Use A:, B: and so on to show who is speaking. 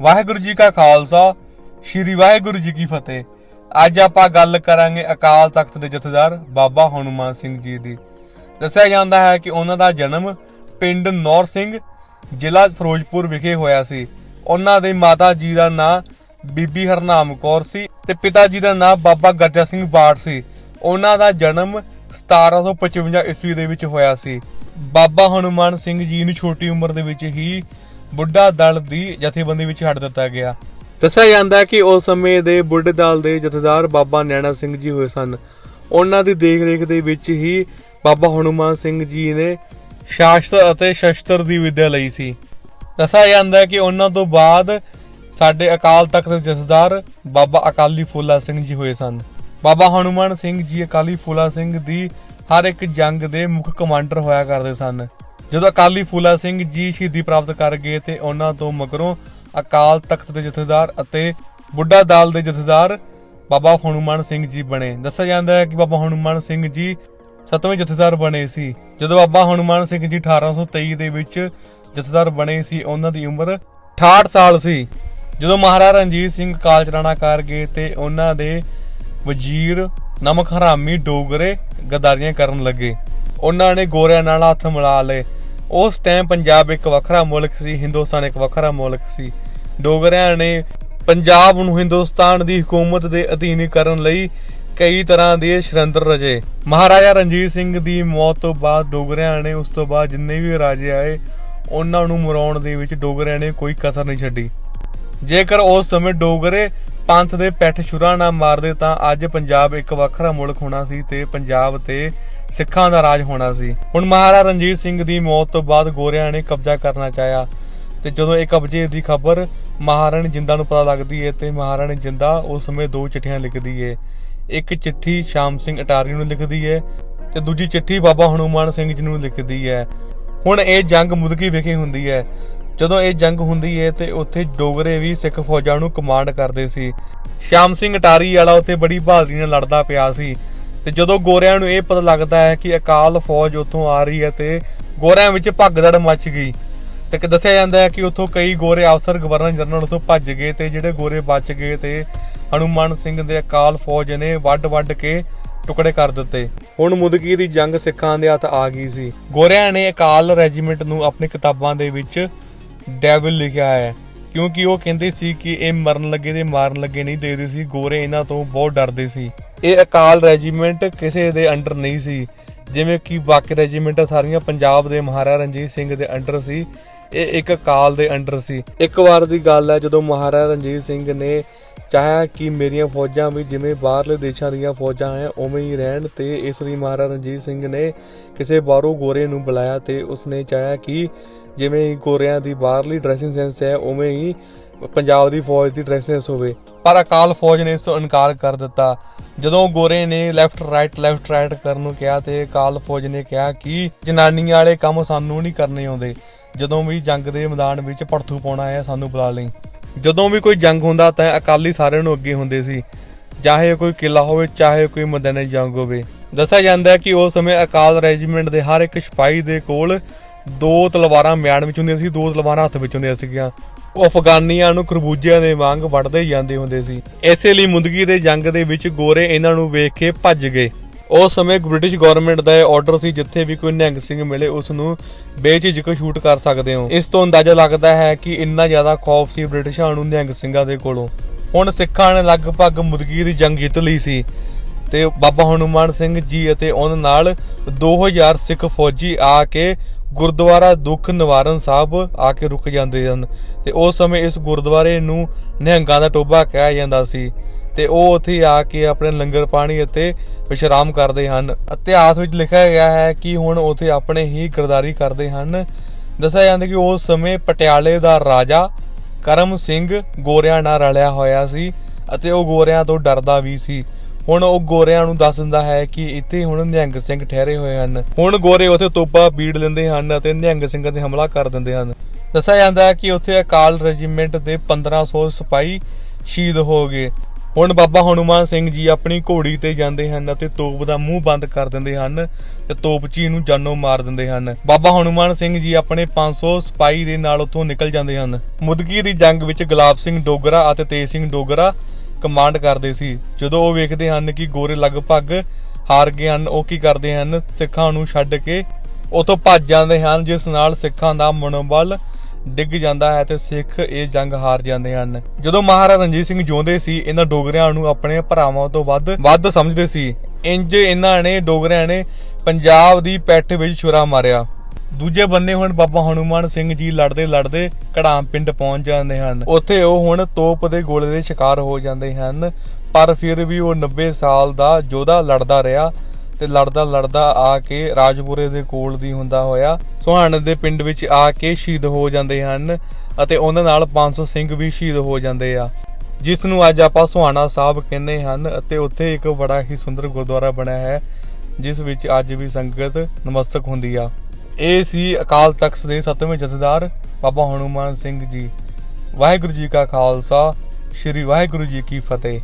A: ਵਾਹਿਗੁਰੂ ਜੀ ਕਾ ਖਾਲਸਾ, ਸ੍ਰੀ ਵਾਹਿਗੁਰੂ ਜੀ ਕੀ ਫਤਿਹ। ਅੱਜ ਆਪਾਂ ਗੱਲ ਕਰਾਂਗੇ ਅਕਾਲ ਤਖਤ ਦੇ ਜਥੇਦਾਰ ਬਾਬਾ ਹਨੂਮਾਨ ਸਿੰਘ ਜੀ ਦੀ। ਦੱਸਿਆ ਜਾਂਦਾ ਹੈ ਕਿ ਉਹਨਾਂ ਦਾ ਜਨਮ ਪਿੰਡ ਨੌਰ ਸਿੰਘ, ਜ਼ਿਲ੍ਹਾ ਫਿਰੋਜ਼ਪੁਰ ਵਿਖੇ ਹੋਇਆ ਸੀ। ਉਹਨਾਂ ਦੇ ਮਾਤਾ ਜੀ ਦਾ ਨਾਂ ਬੀਬੀ ਹਰਨਾਮ ਕੌਰ ਸੀ ਤੇ ਪਿਤਾ ਜੀ ਦਾ ਨਾਂ ਬਾਬਾ ਗੱਜਾ ਸਿੰਘ ਬਾੜ ਸੀ। ਉਹਨਾਂ ਦਾ ਜਨਮ 1755 ਈਸਵੀ ਦੇ ਵਿੱਚ ਹੋਇਆ ਸੀ। ਬਾਬਾ ਹਨੂਮਾਨ ਸਿੰਘ ਜੀ ਨੂੰ ਛੋਟੀ ਉਮਰ ਦੇ ਵਿੱਚ ਹੀ ਬੁੱਢਾ ਦਲ ਦੀ ਜਥੇਬੰਦੀ ਵਿੱਚ ਛੱਡ ਦਿੱਤਾ ਗਿਆ। ਦੱਸਿਆ ਜਾਂਦਾ ਹੈ ਕਿ ਉਸ ਸਮੇਂ ਦੇ ਬੁੱਢੇ ਦਲ ਦੇ ਜਥੇਦਾਰ ਬਾਬਾ ਨੈਣਾ ਸਿੰਘ ਜੀ ਹੋਏ ਸਨ। ਉਹਨਾਂ ਦੀ ਦੇਖ ਰੇਖ ਦੇ ਵਿੱਚ ਹੀ ਬਾਬਾ ਹਨੂਮਾਨ ਸਿੰਘ ਜੀ ਨੇ ਸ਼ਾਸਤਰ ਅਤੇ ਸ਼ਸਤਰ ਦੀ ਵਿੱਦਿਆ ਲਈ ਸੀ। ਦੱਸਿਆ ਜਾਂਦਾ ਹੈ ਕਿ ਉਹਨਾਂ ਤੋਂ ਬਾਅਦ ਸਾਡੇ ਅਕਾਲ ਤਖਤ ਦੇ ਜਥੇਦਾਰ ਬਾਬਾ ਅਕਾਲੀ ਫੂਲਾ ਸਿੰਘ ਜੀ ਹੋਏ ਸਨ। ਬਾਬਾ ਹਨੂਮਾਨ ਸਿੰਘ ਜੀ ਅਕਾਲੀ ਫੂਲਾ ਸਿੰਘ ਦੀ ਹਰ ਇੱਕ ਜੰਗ ਦੇ ਮੁੱਖ ਕਮਾਂਡਰ ਹੋਇਆ ਕਰਦੇ ਸਨ। ਜਦੋਂ ਅਕਾਲੀ ਫੂਲਾ ਸਿੰਘ ਜੀ ਸ਼ਹੀਦੀ ਪ੍ਰਾਪਤ ਕਰ ਗਏ ਤੇ ਉਹਨਾਂ ਤੋਂ ਮਗਰੋਂ ਅਕਾਲ ਤਖਤ ਦੇ ਜਥੇਦਾਰ ਅਤੇ ਬੁੱਢਾ ਦਾਲ ਦੇ ਜਥੇਦਾਰ ਬਾਬਾ ਹਨੂਮਾਨ ਸਿੰਘ ਜੀ ਬਣੇ। ਦੱਸਿਆ ਜਾਂਦਾ ਹੈ ਕਿ ਬਾਬਾ ਹਨੂਮਾਨ ਸਿੰਘ ਜੀ ਸਤਵੇਂ ਜਥੇਦਾਰ ਬਣੇ ਸੀ। ਜਦੋਂ ਬਾਬਾ ਹਨੂਮਾਨ ਸਿੰਘ ਜੀ 1823 ਦੇ ਵਿੱਚ ਜਥੇਦਾਰ ਬਣੇ ਸੀ, ਉਹਨਾਂ ਦੀ ਉਮਰ 68 ਸਾਲ ਸੀ। ਜਦੋਂ ਮਹਾਰਾਜਾ ਰਣਜੀਤ ਸਿੰਘ ਕਾਲ ਚਲਾਣਾ ਕਰ ਗਏ ਤੇ ਉਹਨਾਂ ਦੇ ਵਜ਼ੀਰ ਨਮਕ ਹਰਾਮੀ ਡੋਗਰੇ ਗਦਾਰੀਆਂ ਕਰਨ ਲੱਗੇ। ਉਹਨਾਂ ਨੇ ਗੋਰਿਆਂ ਨਾਲ ਹੱਥ ਮਿਲਾ ਲਏ। ਉਸ ਟਾਈਮ ਪੰਜਾਬ ਇੱਕ ਵੱਖਰਾ ਮੁਲਕ ਸੀ, ਹਿੰਦੁਸਤਾਨ ਇੱਕ ਵੱਖਰਾ ਮੁਲਕ ਸੀ। ਡੋਗਰਿਆਂ ਨੇ ਪੰਜਾਬ ਨੂੰ ਹਿੰਦੁਸਤਾਨ ਦੀ ਹਕੂਮਤ ਦੇ ਅਧੀਨ ਕਰਨ ਲਈ ਕਈ ਤਰ੍ਹਾਂ ਦੇ ਸ਼ਰੰਦਰ ਰਜੇ ਮਹਾਰਾਜਾ ਰਣਜੀਤ ਸਿੰਘ ਦੀ ਮੌਤ ਤੋਂ ਬਾਅਦ ਡੋਗਰਿਆਂ ਨੇ ਉਸ ਤੋਂ ਬਾਅਦ ਜਿੰਨੇ ਵੀ ਰਾਜੇ ਆਏ, ਉਹਨਾਂ ਨੂੰ ਮਰਾਉਣ ਦੇ ਵਿੱਚ ਡੋਗਰਿਆਂ ਨੇ ਕੋਈ ਕਸਰ ਨਹੀਂ ਛੱਡੀ। ਜੇਕਰ ਉਸ ਸਮੇਂ ਡੋਗਰੇ ਪੰਥ ਦੇ ਪੈਠ ਛੁਰਾ ਨਾ ਮਾਰਦੇ ਤਾਂ ਅੱਜ ਪੰਜਾਬ ਇੱਕ ਵੱਖਰਾ ਮੁਲਕ ਹੋਣਾ ਸੀ ਤੇ ਪੰਜਾਬ ਤੇ ਸਿੱਖਾਂ ਦਾ ਰਾਜ ਹੋਣਾ ਸੀ। ਹੁਣ ਮਹਾਰਾਜਾ ਰਣਜੀਤ ਸਿੰਘ ਦੀ ਮੌਤ ਤੋਂ ਬਾਅਦ ਗੋਰਿਆਂ ਨੇ ਕਬਜ਼ਾ ਕਰਨਾ ਚਾਹਿਆ। ਤੇ ਜਦੋਂ ਇਹ ਕਬਜ਼ੇ ਦੀ ਖਬਰ ਮਹਾਰਾਣੀ ਜਿੰਦਾ ਨੂੰ ਪਤਾ ਲੱਗਦੀ ਹੈ ਤੇ ਮਹਾਰਾਣੀ ਜਿੰਦਾ ਉਸ ਸਮੇਂ ਦੋ ਚਿੱਠੀਆਂ ਲਿਖਦੀ ਹੈ ਇੱਕ ਚਿੱਠੀ ਸ਼ਾਮ ਸਿੰਘ ਅਟਾਰੀ ਨੂੰ ਲਿਖਦੀ ਹੈ ਤੇ ਦੂਜੀ ਚਿੱਠੀ ਬਾਬਾ ਹਨੂਮਾਨ ਸਿੰਘ ਜੀ ਨੂੰ ਲਿਖਦੀ ਹੈ ਹੁਣ ਇਹ ਜੰਗ ਮੁਦਕੀ ਵਿਖੇ ਹੁੰਦੀ ਹੈ ਜਦੋਂ ਇਹ ਜੰਗ ਹੁੰਦੀ ਹੈ ਤੇ ਉੱਥੇ ਡੋਗਰੇ ਵੀ ਸਿੱਖ ਫੌਜਾਂ ਨੂੰ ਕਮਾਂਡ ਕਰਦੇ ਸੀ। ਸ਼ਾਮ ਸਿੰਘ ਅਟਾਰੀ ਵਾਲਾ ਉੱਥੇ ਬੜੀ ਬਹਾਦਰੀ ਨਾਲ ਲੜਦਾ ਪਿਆ ਸੀ। ਤੇ ਜਦੋਂ ਗੋਰਿਆਂ ਨੂੰ ਇਹ ਪਤਾ ਲੱਗਦਾ ਹੈ ਕਿ ਅਕਾਲ ਫੌਜ ਉੱਥੋਂ ਆ ਰਹੀ ਹੈ ਤੇ ਗੋਰਿਆਂ ਵਿੱਚ ਭਗਦੜ ਮਚ ਗਈ ਤੇ ਕਿ ਦੱਸਿਆ ਜਾਂਦਾ ਹੈ ਕਿ ਉੱਥੋਂ ਕਈ ਗੋਰੇ ਅਫਸਰ ਗਵਰਨਰ ਜਨਰਲ ਉੱਥੋਂ ਭੱਜ ਗਏ ਤੇ ਜਿਹੜੇ ਗੋਰੇ ਬਚ ਗਏ ਤੇ ਹਨੂਮਾਨ ਸਿੰਘ ਦੇ ਅਕਾਲ ਫੌਜ ਨੇ ਵੱਡ-ਵੱਡ ਕੇ ਟੁਕੜੇ ਕਰ ਦਿੱਤੇ। ਹੁਣ ਮੁਦਕੀ ਦੀ ਜੰਗ ਸਿੱਖਾਂ ਦੇ ਹੱਥ ਆ ਗਈ ਸੀ। ਗੋਰਿਆਂ ਨੇ ਅਕਾਲ ਰੈਜੀਮੈਂਟ ਨੂੰ ਆਪਣੀ ਕਿਤਾਬਾਂ ਦੇ ਵਿੱਚ ਡੈਵਲ ਲਿਖਿਆ ਹੈ, ਕਿਉਂਕਿ ਉਹ ਕਹਿੰਦੇ ਸੀ ਕਿ ਇਹ ਮਰਨ ਲੱਗੇ ਤੇ ਮਾਰਨ ਲੱਗੇ ਨਹੀਂ ਦੇਖਦੇ ਸੀ। ਗੋਰੇ ਇਹਨਾਂ ਤੋਂ ਬਹੁਤ ਡਰਦੇ ਸੀ। ਇਹ ਅਕਾਲ ਰੈਜੀਮੈਂਟ ਕਿਸੇ ਦੇ ਅੰਡਰ ਨਹੀਂ ਸੀ। ਜਿਵੇਂ ਕਿ ਬਾਕੀ ਰੈਜੀਮੈਂਟਾਂ ਸਾਰੀਆਂ ਪੰਜਾਬ ਦੇ ਮਹਾਰਾਜਾ ਰਣਜੀਤ ਸਿੰਘ ਦੇ ਅੰਡਰ ਸੀ, ਇਹ ਇੱਕ ਅਕਾਲ ਦੇ ਅੰਡਰ ਸੀ। ਇੱਕ ਵਾਰ ਦੀ ਗੱਲ ਹੈ, ਜਦੋਂ ਮਹਾਰਾਜਾ ਰਣਜੀਤ ਸਿੰਘ ਨੇ ਚਾਹਿਆ ਕਿ ਮੇਰੀਆਂ ਫੌਜਾਂ ਵੀ ਜਿਵੇਂ ਬਾਹਰਲੇ ਦੇਸ਼ਾਂ ਦੀਆਂ ਫੌਜਾਂ ਹੈ, ਉਵੇਂ ਹੀ ਰਹਿਣ ਤੇ ਇਸ ਲਈ ਮਹਾਰਾਜਾ ਰਣਜੀਤ ਸਿੰਘ ਨੇ ਕਿਸੇ ਬਾਹਰੋਂ ਗੋਰੇ ਨੂੰ ਬੁਲਾਇਆ ਤੇ ਉਸਨੇ ਚਾਹਿਆ ਕਿ ਜਿਵੇਂ ਗੋਰਿਆਂ ਦੀ ਬਾਹਰਲੀ ਡਰੈਸਿੰਗ ਸੈਂਸ ਹੈ, ਉਵੇਂ ਹੀ ਪੰਜਾਬ ਦੀ ਫੌਜ ਦੀ ਡਰੈਸਿੰਗ ਸੈਂਸ ਹੋਵੇ। ਪਰ ਅਕਾਲ ਫੌਜ ਨੇ ਇਸ ਤੋਂ ਇਨਕਾਰ ਕਰ ਦਿੱਤਾ। ਜਦੋਂ ਗੋਰੇ ਨੇ ਲੈਫਟ ਰਾਈਟ ਲੈਫਟ ਰਾਈਟ ਕਰਨ ਨੂੰ ਕਿਹਾ ਤੇ ਅਕਾਲ ਫੌਜ ਨੇ ਕਿਹਾ ਕਿ ਜਨਾਨੀਆਂ ਵਾਲੇ ਕੰਮ ਸਾਨੂੰ ਨਹੀਂ ਕਰਨੇ ਆਉਂਦੇ। ਜਦੋਂ ਵੀ ਜੰਗ ਦੇ ਮੈਦਾਨ ਵਿੱਚ ਪੜਥੂ ਪਾਉਣਾ ਹੈ, ਸਾਨੂੰ ਬੁਲਾ ਲਈ। ਜਦੋਂ ਵੀ ਕੋਈ ਜੰਗ ਹੁੰਦਾ ਤਾਂ ਅਕਾਲੀ ਸਾਰਿਆਂ ਨੂੰ ਅੱਗੇ ਹੁੰਦੇ ਸੀ। ਚਾਹੇ ਕੋਈ ਕਿਲਾ ਹੋਵੇ, ਚਾਹੇ ਕੋਈ ਮੈਦਾਨੀ ਜੰਗ ਹੋਵੇ। ਦੱਸਿਆ ਜਾਂਦਾ ਹੈ ਕਿ ਉਸ ਸਮੇਂ ਅਕਾਲ ਰੈਜੀਮੈਂਟ ਦੇ ਹਰ ਇੱਕ ਸਿਪਾਹੀ ਦੇ ਕੋਲ ਦੋ ਤਲਵਾਰਾਂ ਮਿਆਨ ਵਿੱਚ ਹੁੰਦੀਆਂ ਸੀ, ਦੋ ਤਲਵਾਰਾਂ ਹੱਥ ਵਿੱਚ ਹੁੰਦੀਆਂ ਸੀਗੀਆਂ। ਉਹ ਅਫਗਾਨੀਆਂ ਨੂੰ ਖਰਬੂਜਿਆਂ ਦੇ ਵਾਂਗ ਵੱਢਦੇ ਜਾਂਦੇ ਹੁੰਦੇ ਸੀ। ਇਸੇ ਲਈ ਮੁੰਦਗੀ ਦੇ ਜੰਗ ਦੇ ਵਿੱਚ ਗੋਰੇ ਇਹਨਾਂ ਨੂੰ ਵੇਖ ਕੇ ਭੱਜ ਗਏ। ਉਸ ਸਮੇਂ ਬ੍ਰਿਟਿਸ਼ ਗਵਰਨਮੈਂਟ ਦਾ ਇਹ ਆਰਡਰ ਸੀ, ਜਿੱਥੇ ਵੀ ਕੋਈ ਨਿਹੰਗ ਸਿੰਘ ਮਿਲੇ ਉਸ ਨੂੰ ਬੇਝਿਜਕ ਸ਼ੂਟ ਕਰ ਸਕਦੇ ਹੋ। ਇਸ ਤੋਂ ਅੰਦਾਜ਼ਾ ਲੱਗਦਾ ਹੈ ਕਿ ਇੰਨਾ ਜ਼ਿਆਦਾ ਖੌਫ ਸੀ ਬ੍ਰਿਟਿਸ਼ਾਂ ਨੂੰ ਨਿਹੰਗ ਸਿੰਘਾਂ ਦੇ ਕੋਲੋਂ। ਹੁਣ ਸਿੱਖਾਂ ਨੇ ਲਗਭਗ ਮੁਦਗੀ ਦੀ ਜੰਗ ਜਿੱਤ ਲਈ ਸੀ। ਤੇ ਬਾਬਾ ਹਨੂਮਾਨ ਸਿੰਘ ਜੀ ਅਤੇ ਉਹਨਾਂ ਨਾਲ 2000 ਸਿੱਖ ਫੌਜੀ ਆ ਕੇ ਗੁਰਦੁਆਰਾ ਦੁੱਖ ਨਿਵਾਰਨ ਸਾਹਿਬ ਆ ਕੇ ਰੁਕ ਜਾਂਦੇ ਹਨ ਤੇ ਉਸ ਸਮੇਂ ਇਸ ਗੁਰਦੁਆਰੇ ਨੂੰ ਨਿਹੰਗਾਂ ਦਾ ਟੋਬਾ ਕਿਹਾ ਜਾਂਦਾ ਸੀ ਤੇ ਉਹ ਉੱਥੇ ਆ ਕੇ ਆਪਣੇ ਲੰਗਰ ਪਾਣੀ ਅਤੇ ਵਿਸ਼ਰਾਮ ਕਰਦੇ ਹਨ। ਇਤਿਹਾਸ ਵਿੱਚ ਲਿਖਿਆ ਗਿਆ ਹੈ ਕਿ ਹੁਣ ਉੱਥੇ ਆਪਣੇ ਹੀ ਗਰਦਾਰੀ ਕਰਦੇ ਹਨ। ਦੱਸਿਆ ਜਾਂਦਾ ਕਿ ਉਸ ਸਮੇਂ ਪਟਿਆਲੇ ਦਾ ਰਾਜਾ ਕਰਮ ਸਿੰਘ ਗੋਰਿਆਂ ਨਾਲ ਰਲਿਆ ਹੋਇਆ ਸੀ ਅਤੇ ਉਹ ਗੋਰਿਆਂ ਤੋਂ ਡਰਦਾ ਵੀ ਸੀ। ਹੁਣ ਉਹ ਗੋਰਿਆਂ ਨੂੰ ਦੱਸ ਦਿੰਦਾ ਹੈ ਕਿ ਇੱਥੇ ਹੁਣ ਨਿਹੰਗ ਸਿੰਘ ਠਹਿਰੇ ਹੋਏ ਹਨ। ਹੁਣ ਗੋਰੇ ਉੱਥੇ ਤੋਪਾ ਬੀੜ ਲੈਂਦੇ ਹਨ ਅਤੇ ਨਿਹੰਗ ਸਿੰਘਾਂ ਤੇ ਹਮਲਾ ਕਰ ਦਿੰਦੇ ਹਨ। ਦੱਸਿਆ ਜਾਂਦਾ ਹੈ ਕਿ ਉੱਥੇ ਅਕਾਲ ਰੈਜੀਮੈਂਟ ਦੇ 1500 ਸਿਪਾਹੀ ਸ਼ਹੀਦ ਹੋ ਗਏ। ਹੁਣ ਬਾਬਾ ਹਨੂਮਾਨ ਸਿੰਘ ਜੀ ਆਪਣੀ ਘੋੜੀ ਤੇ ਜਾਂਦੇ ਹਨ ਅਤੇ ਤੋਪ ਦਾ ਮੂੰਹ ਬੰਦ ਕਰ ਦਿੰਦੇ ਹਨ ਤੇ ਤੋਪਚੀ ਨੂੰ ਜਾਨੋਂ ਮਾਰ ਦਿੰਦੇ ਹਨ। ਬਾਬਾ ਹਨੂਮਾਨ ਸਿੰਘ ਜੀ ਆਪਣੇ 500 ਸਿਪਾਹੀ ਦੇ ਨਾਲ ਉੱਥੋਂ ਨਿਕਲ ਜਾਂਦੇ ਹਨ। ਮੁਦਕੀ ਦੀ ਜੰਗ ਵਿੱਚ ਗੁਲਾਬ ਸਿੰਘ ਡੋਗਰਾ ਅਤੇ ਤੇਜ ਸਿੰਘ ਡੋਗਰਾ ਕਮਾਂਡ ਕਰਦੇ ਸੀ। ਜਦੋਂ ਉਹ ਵੇਖਦੇ ਹਨ ਕਿ ਗੋਰੇ ਲਗਭਗ ਹਾਰ ਗਏ ਹਨ, ਉਹ ਕੀ ਕਰਦੇ ਹਨ? ਸਿੱਖਾਂ ਨੂੰ ਛੱਡ ਕੇ ਉਥੋਂ ਭੱਜ ਜਾਂਦੇ ਹਨ, ਜਿਸ ਨਾਲ ਸਿੱਖਾਂ ਦਾ ਮਨੋਬਲ ਡਿੱਗ ਜਾਂਦਾ ਹੈ ਤੇ ਸਿੱਖ ਇਹ ਜੰਗ ਹਾਰ ਜਾਂਦੇ ਹਨ। ਜਦੋਂ ਮਹਾਰਾਜਾ ਰਣਜੀਤ ਸਿੰਘ ਜਿਉਂਦੇ ਸੀ, ਇਹਨਾਂ ਡੋਗਰਿਆਂ ਨੂੰ ਆਪਣੇ ਭਰਾਵਾਂ ਤੋਂ ਵੱਧ ਵੱਧ ਸਮਝਦੇ ਸੀ। ਇੰਜ ਇਹਨਾਂ ਨੇ ਡੋਗਰਿਆਂ ਨੇ ਪੰਜਾਬ ਦੀ ਪੈਠ ਵਿੱਚ ਛੁਰਾ ਮਾਰਿਆ। ਦੂਜੇ ਬੰਨੇ ਹੁਣ ਬਾਬਾ ਹਨੂਮਾਨ ਸਿੰਘ ਜੀ ਲੜਦੇ ਲੜਦੇ ਕੜਾਮ ਪਿੰਡ ਪਹੁੰਚ ਜਾਂਦੇ ਹਨ। ਉੱਥੇ ਉਹ ਹੁਣ ਤੋਪ ਦੇ ਗੋਲੇ ਦੇ ਸ਼ਿਕਾਰ ਹੋ ਜਾਂਦੇ ਹਨ। ਪਰ ਫਿਰ ਵੀ ਉਹ 90 ਸਾਲ ਦਾ ਯੋਧਾ ਲੜਦਾ ਰਿਹਾ ਤੇ ਲੜਦਾ ਲੜਦਾ ਆ ਕੇ ਰਾਜਪੁਰੇ ਦੇ ਕੋਲ ਦੀ ਹੁੰਦਾ ਹੋਇਆ ਸੁਹਾਣ ਦੇ ਪਿੰਡ ਵਿੱਚ ਆ ਕੇ ਸ਼ਹੀਦ ਹੋ ਜਾਂਦੇ ਹਨ ਅਤੇ ਉਹਨਾਂ ਨਾਲ 500 ਸਿੰਘ ਵੀ ਸ਼ਹੀਦ ਹੋ ਜਾਂਦੇ ਆ। ਜਿਸ ਨੂੰ ਅੱਜ ਆਪਾਂ ਸੁਹਾਣਾ ਸਾਹਿਬ ਕਹਿੰਦੇ ਹਨ ਅਤੇ ਉੱਥੇ ਇੱਕ ਬੜਾ ਹੀ ਸੁੰਦਰ ਗੁਰਦੁਆਰਾ ਬਣਿਆ ਹੈ, ਜਿਸ ਵਿੱਚ ਅੱਜ ਵੀ ਸੰਗਤ ਨਮਸਤਕ ਹੁੰਦੀ ਆ। ਇਹ ਸੀ ਅਕਾਲ ਤਖਤ ਦੇ ਸੱਤਵੇਂ ਜਥੇਦਾਰ ਬਾਬਾ ਹਨੂਮਾਨ ਸਿੰਘ ਜੀ। ਵਾਹਿਗੁਰੂ ਜੀ ਕਾ ਖਾਲਸਾ, ਸ੍ਰੀ ਵਾਹਿਗੁਰੂ ਜੀ ਕੀ ਫਤਿਹ।